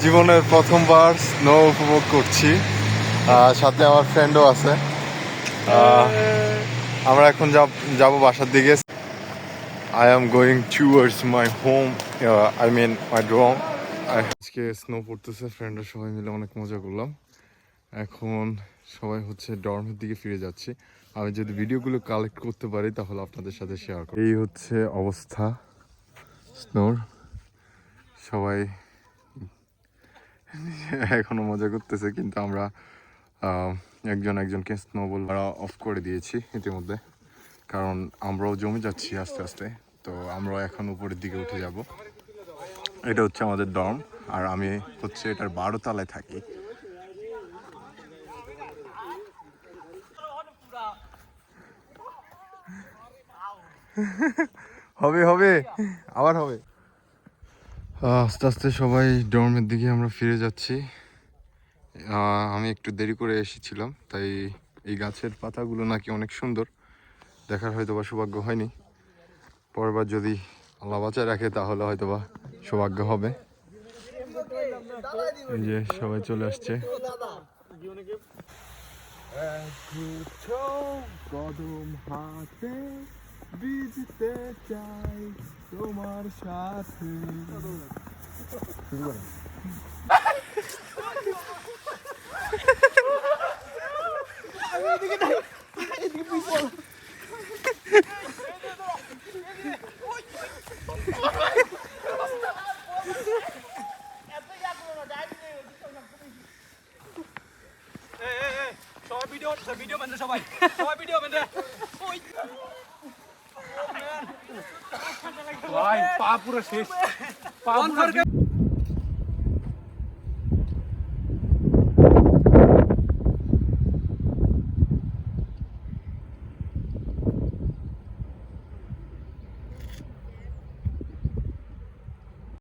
জীবনের প্রথমবার স্নো উপভোগ করছি। সাথে আমার ফ্রেন্ডও আছে। আমরা এখন যাব- যাব বাসার দিকে। I am going towards my home I mean my dorm আজকে স্নো পড়তেছে ফ্রেন্ডরা সবাই মিলে অনেক মজা করলাম। এখন সবাই হচ্ছে ডর্মের দিকে ফিরে যাচ্ছি। আমি যদি ভিডিওগুলো কালেক্ট করতে পারি, তাহলে আপনাদের সাথে শেয়ার করব। এই হচ্ছে অবস্থা স্নোর সবাই এখনও মজা করতেছে, কিন্তু আমরা একজন একজনকে স্নোবল অফ করে দিয়েছি ইতিমধ্যে। কারণ আমরাও জমে যাচ্ছি আস্তে আস্তে, তো আমরাও এখন উপরের দিকে উঠে যাব। এটা হচ্ছে আমাদের ডর্ম আর আমি হচ্ছে এটার বারো তলায় থাকি। হবে হবে, আবার হবে। আস্তে আস্তে সবাই ডর্মের দিকে আমরা ফিরে যাচ্ছি। আমি একটু দেরি করে এসেছিলাম, তাই এই গাছের পাতাগুলো নাকি অনেক সুন্দর। দেখার হয়তো বা সৌভাগ্য হয়নি। পরেরবার যদি আল্লাহ বাঁচায় রাখে, তাহলে হয়তো বা সৌভাগ্য হবে। যে সবাই চলে আসছে। বিজতে চাই তোমার সাথে। সবাই ভিডিও ভিডিও বানতে সবাই সবাই ভিডিও বানতে ওই ভাই পা পুরো শেষ। পা